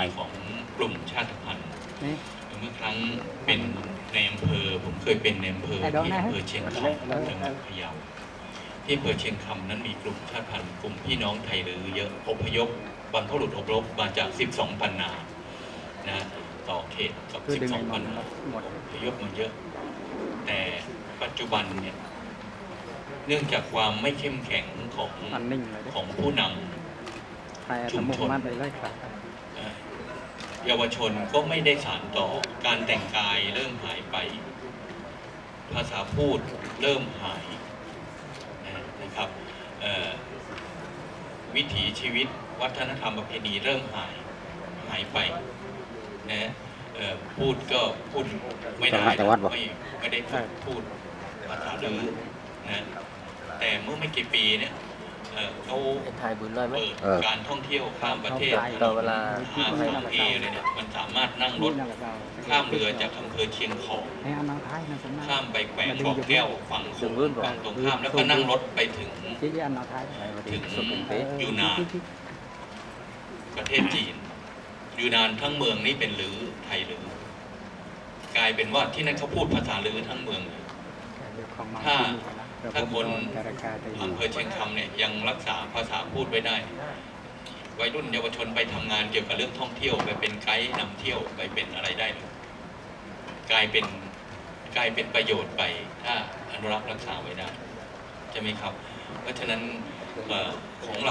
ถีของกลุ่มชาติพันธุ์เมื่อครั้งเป็นในอำเภอผมเคยเป็นในอำเภอที่อำเภอเชียงคำจังหวัดพะเยาที่อำเภอเชียงคำนั้นมีกลุ่มชาติพันธุ์กลุ่มพี่น้องไทยหรือเยอะอพยพบรรพบุรุษอพยพมาจาก 12ปันนานะต่อเขตกับ 12ปันนาอพยพมาเยอะ แต่ปัจจุบันเนี่ยเนื่องจากความไม่เข้มแข็งของนนของผู้นำใครสมุมัน เลยครับเอ่อเยาวชนก็ไม่ได้สานต่อการแต่งกายเริ่มหายไป ภาษาพูดเริ่มหายนะนะครับเอ่อวิถีชีวิตวัฒนธรรมประเพณีเริ่มหายหายไปนะเอ่อพูดก็พูดไม่ได้จังหวัดบ่ไม่ไม่ได้ฝึกพูดภาษาลือนะแต่เมื่อไม่กี่ปีเนี่ย เอ่อเขาถ่ายบุญเลยไหม เปิดเออ การท่องเที่ยวข้ามประเทศต่อเวลาหาสามเอเลยเนี่ยมันสามารถนั่งรถข้ามเรือจากอำเภอเชียงของให้อันน้องท้ายนะสมนาข้ามไปแขวงเกาะแก้วฝั่งโขงฝั่งตรงข้ามแล้วก็นั่งรถไปถึงที่อันน้องท้ายถึงยูนานประเทศจีน ยูนานทั้งเมืองนี่เป็นลือไทยลือกลายเป็นว่าที่นั่นเขาพูดภาษาลือทั้งเมืองเลยถ้า ถ้าคนอำเภอเชียงคำเนี่ยยังรักษาภาษาพูดไว้ได้ วัยรุ่นเยาวชนไปทำงานเกี่ยวกับเรื่องท่องเที่ยวไปเป็นไกด์นำเที่ยวไปเป็นอะไรได้เลยกลายเป็นกลายเป็นประโยชน์ไปถ้าอนุรักษ์รักษาไว้ได้ใช่ไหมครับ เพราะฉะนั้นเอ่อของเรา